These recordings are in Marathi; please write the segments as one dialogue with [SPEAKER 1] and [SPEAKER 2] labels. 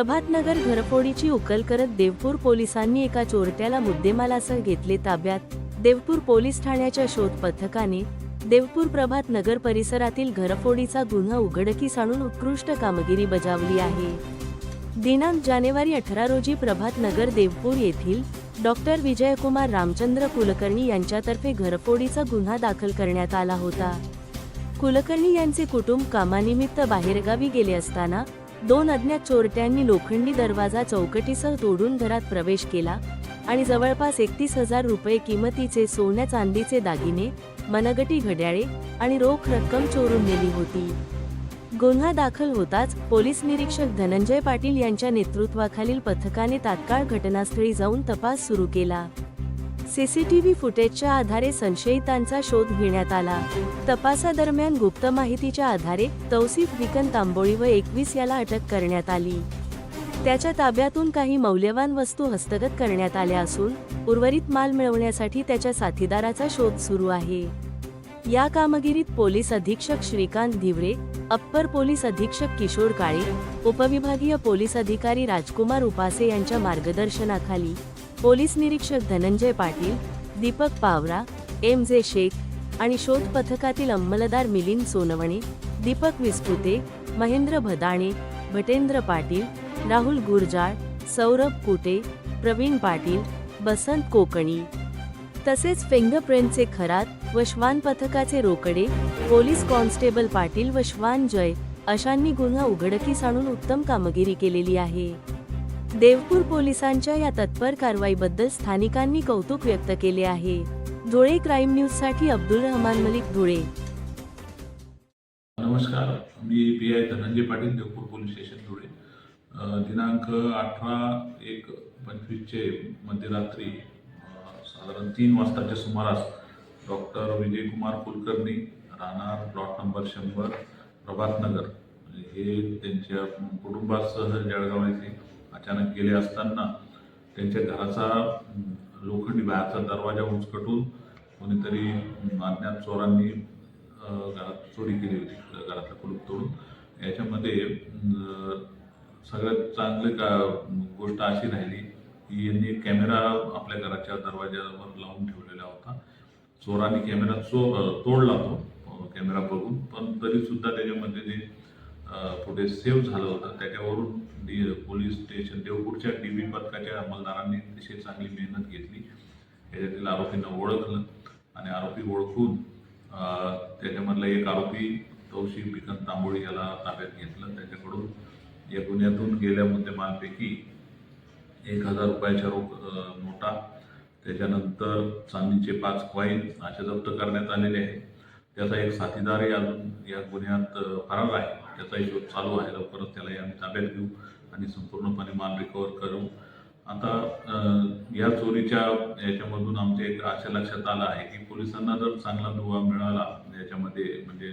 [SPEAKER 1] प्रभातनगर घरफोडीची उकल करत देवपूर पोलिसांनी एका चोरट्याला मुद्देमालासह घेतले ताब्यात. देवपूर पोलीस ठाण्याच्या शोध पथकाने देवपूर प्रभात नगर परिसरातील घरफोडीचा गुन्हा उघडकीस आणून उत्कृष्ट कामगिरी बजावली आहे. दिनांक जानेवारी अठरा रोजी प्रभात नगर देवपूर येथील डॉक्टर विजयकुमार रामचंद्र कुलकर्णी यांच्यातर्फे घरफोडीचा गुन्हा दाखल करण्यात आला होता. कुलकर्णी यांचे कुटुंब कामानिमित्त बाहेरगावी गेले असताना दोन अज्ञात चोरट्यांनी लोखंडी दरवाजा चौकटीसह तोडून घरात प्रवेश केला आणि जवळपास एकतीस हजार रुपये किमतीचे सोन्या चांदीचे दागिने मनगटी घड्याळे आणि रोख रक्कम चोरून नेली होती. गुन्हा दाखल होताच पोलीस निरीक्षक धनंजय पाटील यांच्या नेतृत्वाखालील पथकाने तात्काळ घटनास्थळी जाऊन तपास सुरू केला. सीसीटीव्ही फुटेजच्या आधारे संशयितांचा शोध घेण्यात आला. तपासादरम्यान गुप्त माहितीच्या आधारे तौसिफ विकन तांबोळी व एकवीस याला अटक करण्यात आली. त्याच्या ताब्यातून काही मौल्यवान वस्तू हस्तगत करण्यात आल्या असून उर्वरित माल मिळवण्यासाठी त्याच्या साथीदाराचा शोध सुरू आहे. या कामगिरीत पोलीस अधीक्षक श्रीकांत धिवरे अप्पर पोलीस अधीक्षक किशोर काळे उपविभागीय पोलीस अधिकारी राजकुमार उपासे यांच्या मार्गदर्शनाखाली पोलीस निरीक्षक धनंजय पाटील दीपक पावरा एम जे शेख आणि शोध पथकातील अंमलदार मिलिंद सोनवणे दीपक विस्पुते महेंद्र भदाणे भटेंद्र पाटील राहुल गुरजाळ सौरभ कुटे प्रवीण पाटील बसंत कोकणी. तसेच फिंगरप्रिंटचे खरात व श्वान पथकाचे रोकडे पोलीस कॉन्स्टेबल पाटील व श्वान जय अशांनी गुन्हा उघडकीस आणून उत्तम कामगिरी केलेली आहे. देवपूर पोलिसांच्या या तत्पर कारवाईबद्दल स्थानिकांनी कौतुक व्यक्त केले आहे. धुळे क्राईम न्यूजसाठी अब्दुल रहमान मलिक धुळे.
[SPEAKER 2] नमस्कार. मी P I Dhananjay Patil Deopur police station Dhule. दिनांक अठरा एक पंचवीसचे मध्यरात्री साधारण तीन वाजताच्या सुमारास डॉक्टर विजयकुमार कुलकर्णी राहणार प्लॉट नंबर शंभर प्रभातनगर. म्हणजे हे त्यांच्या कुटुंबासह जळगाव येथे अचानक गेले असताना त्यांच्या घराचा लोखंडी बाहेरचा दरवाजा उचकटून कोणीतरी अज्ञात चोरांनी घरात चोरी केली होती घरातलं कुलूप तोडून. याच्यामध्ये सगळ्यात चांगली का गोष्ट अशी राहिली की यांनी कॅमेरा आपल्या घराच्या दरवाज्यावर लावून ठेवलेला होता. चोरांनी कॅमेरा चो तोडला तो कॅमेरा बघून पण तरीसुद्धा त्याच्यामध्ये जे फुटेज सेव्ह झालं होतं. त्याच्यावरून डी पोलीस स्टेशन देवपूरच्या डी बी पथकाच्या अंमलदारांनी अतिशय चांगली मेहनत घेतली. त्याच्यातील आरोपींना ओळखलं आणि आरोपी ओळखून त्याच्यामधला एक आरोपी तौशी पिकन तांबोळी याला ताब्यात घेतलं. त्याच्याकडून या गुन्ह्यातून गेल्या मुद्देमालपैकी एक हजार रुपयाच्या रोख नोटा त्याच्यानंतर चांदीचे पाच कॉईन असे जप्त करण्यात आलेले आहे त्याचा एक साथीदारही अजून या गुन्ह्यात फरार आहे. त्याचाही शोध चालू आहे. लवकरच त्यालाही आम्ही ताब्यात घेऊ आणि संपूर्णपणे माल रिकवर करू. आता या चोरीच्या याच्यामधून आमच्या एक आशा लक्षात आलं आहे की पोलिसांना जर चांगला दुवा मिळाला याच्यामध्ये म्हणजे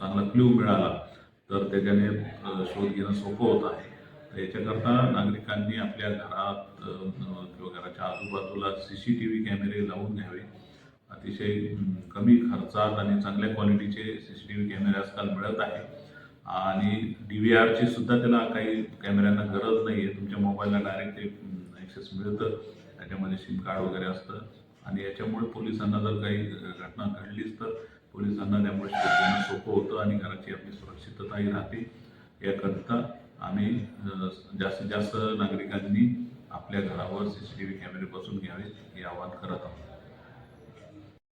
[SPEAKER 2] चांगला क्ल्यू मिळाला तर त्याच्याने शोध घेणं सोपं होत आहे. तर याच्याकरता नागरिकांनी आपल्या घरात किंवा घराच्या आजूबाजूला सी सी टी व्ही कॅमेरे लावून घ्यावे. अतिशय कमी खर्चात आणि चांगल्या क्वालिटीचे सी सी टी व्ही कॅमेरे आजकाल मिळत आहे आणि डी व्ही आरची सुद्धा त्याला काही कॅमेऱ्यांना गरज नाही आहे तुमच्या मोबाईलला डायरेक्ट ते ॲक्सेस मिळतं. त्याच्यामध्ये सिम कार्ड वगैरे असतं. आणि याच्यामुळे पोलिसांना जर काही घटना घडलीच तर पोलिसांना त्यामुळे सोपं होतं आणि घराची आपली सुरक्षितताही राहते. याकरिता आम्ही जास्तीत जास्त नागरिकांनी आपल्या घरावर सी सी टी व्ही कॅमेरे बसून घ्यावे हे आवाहन करत आहोत.